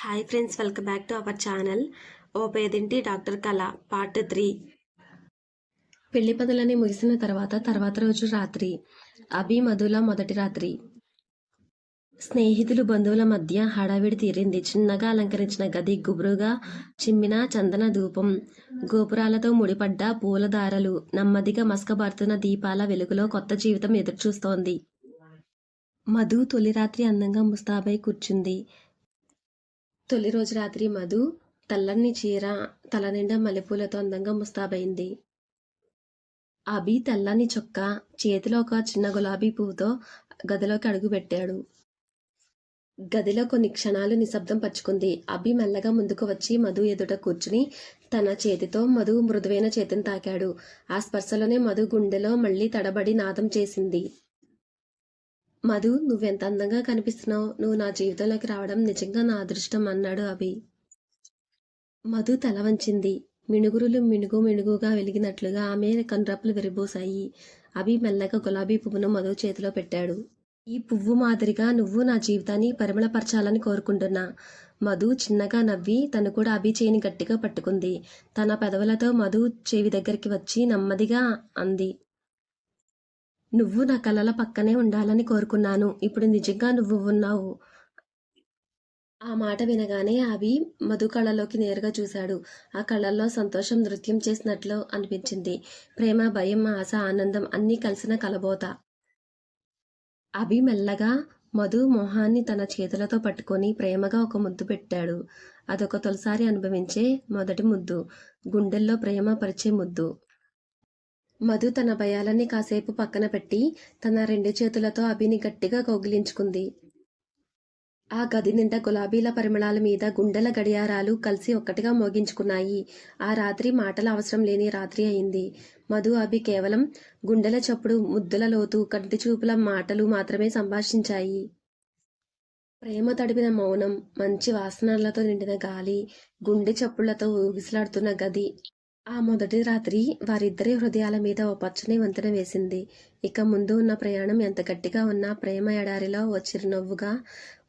Hi friends welcome back to our channel. ఓ పేదింటి? Doctor కళ part three. పెళ్ళి పనులని ముగిసిన తర్వాత తర్వాత రోజు రాత్రి. అభి మధుల మొదటి రాత్రి. స్నేహితులు బంధువుల మధ్య హడావిడి తీరింది. చిన్నగా అలంకరించిన గది గుబురుగా చిమ్మిన చందన ధూపం. గోపురాలతో ముడిపడ్డ పూలదారలు నెమ్మదిగా మసకబారుతున్న దీపాల వెలుగులో కొత్త జీవితం ఎదురుచూస్తోంది. మధు తొలి రాత్రి అందంగా ముస్తాబై కూర్చుంది. తొలి రోజు రాత్రి మధు తెల్లని చీర తల నిండా మల్లెపూలతో అందంగా ముస్తాబైంది. అభి తెల్లని చొక్కా చేతిలో ఒక చిన్న గులాబీ పువ్వుతో గదిలోకి అడుగుపెట్టాడు గదిలో కొన్ని క్షణాలు నిశ్శబ్దం పచ్చుకుంది అభి మెల్లగా ముందుకు వచ్చి మధు ఎదుట కూర్చుని తన చేతితో మధు మృదువైన చేతిని తాకాడు. ఆ స్పర్శలోనే మధు గుండెలో మళ్ళీ తడబడి నాదం చేసింది. మధు నువ్వెంత అందంగా కనిపిస్తున్నావు? నువ్వు నా జీవితంలోకి రావడం నిజంగా నా అదృష్టం అన్నాడు అభి. మధు తల వంచింది. మిణుగురులు మిణుగు మిణుగుగా వెలిగినట్లుగా ఆమె కనురప్పులు విరబోసాయి. అభి మెల్లగా గులాబీ పువ్వును మధు చేతిలో పెట్టాడు. ఈ పువ్వు మాదిరిగా నువ్వు నా జీవితాన్ని పరిమళపరచాలని కోరుకుంటున్నా మధు చిన్నగా నవ్వి తను కూడా అభి చేయిని గట్టిగా పట్టుకుంది. తన పెదవులతో మధు చెవి దగ్గరికి వచ్చి నెమ్మదిగా అంది. నువ్వు నా కలల పక్కనే ఉండాలని కోరుకున్నాను. ఇప్పుడు నిజంగా నువ్వు ఉన్నావు. ఆ మాట వినగానే అవి మధు కళ్ళలోకి నేరుగా చూశాడు. ఆ కళ్ళల్లో సంతోషం నృత్యం చేసినట్లు అనిపించింది. ప్రేమ భయం ఆశ ఆనందం అన్నీ కలిసిన కలబోత. అభి మెల్లగా మధు మొహాన్ని తన చేతులతో పట్టుకొని ప్రేమగా ఒక ముద్దు పెట్టాడు. అదొక తొలిసారి అనుభవించే మొదటి ముద్దు. గుండెల్లో ప్రేమ పరిచే ముద్దు. మధు తన భయాలన్నీ కాసేపు పక్కన పెట్టి తన రెండు చేతులతో అభిని గట్టిగా కౌగిలించుకుంది ఆ గది నిండా గులాబీల పరిమళాల మీద గుండెల గడియారాలు కలిసి ఒక్కటిగా మోగించుకున్నాయి. ఆ రాత్రి మాటల అవసరం లేని రాత్రి అయింది. మధు అభి కేవలం గుండెల చప్పుడు ముద్దుల లోతు కంటి చూపుల మాటలు మాత్రమే సంభాషించాయి. ప్రేమ తడిపిన మౌనం మంచి వాసనలతో నిండిన గాలి గుండె చప్పుళ్ళతో ఊగిసలాడుతున్న గది ఆ మొదటి రాత్రి వారిద్దరి హృదయాల మీద ఓ పచ్చని వంతెన వేసింది. ఇక ముందు ఉన్న ప్రయాణం ఎంత గట్టిగా ఉన్నా ప్రేమ ఎడారిలో ఓ చిరునవ్వుగా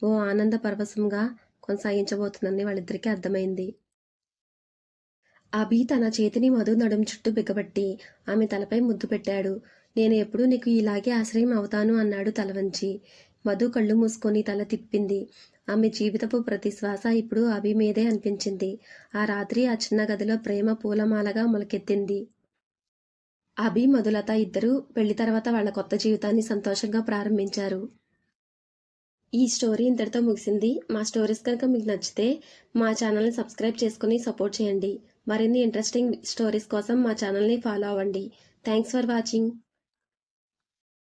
ఓ ఆనంద పరవశంగా కొనసాగించబోతుందని వాళ్ళిద్దరికీ అర్థమైంది. అభి తన చేతిని మధు నడుం చుట్టూ బిగబట్టి ఆమె తలపై ముద్దు పెట్టాడు. నేను ఎప్పుడూ నీకు ఇలాగే ఆశ్రయం అవుతాను అన్నాడు తలవంచి. మధు కళ్ళు మూసుకొని తల తిప్పింది. ఆమె జీవితపు ప్రతి శ్వాస ఇప్పుడు అభి మీదే అనిపించింది. ఆ రాత్రి ఆ చిన్న గదిలో ప్రేమ పూలమాలగా మొలకెత్తింది. అభి మధులత ఇద్దరు పెళ్ళి తర్వాత వాళ్ళ కొత్త జీవితాన్ని సంతోషంగా ప్రారంభించారు. ఈ స్టోరీ ఇంతటితో ముగిసింది. మా స్టోరీస్ కనుక మీకు నచ్చితే మా ఛానల్ని సబ్స్క్రైబ్ చేసుకుని సపోర్ట్ చేయండి. మరిన్ని ఇంట్రెస్టింగ్ స్టోరీస్ కోసం మా ఛానల్ని ఫాలో అవ్వండి. Thanks for watching.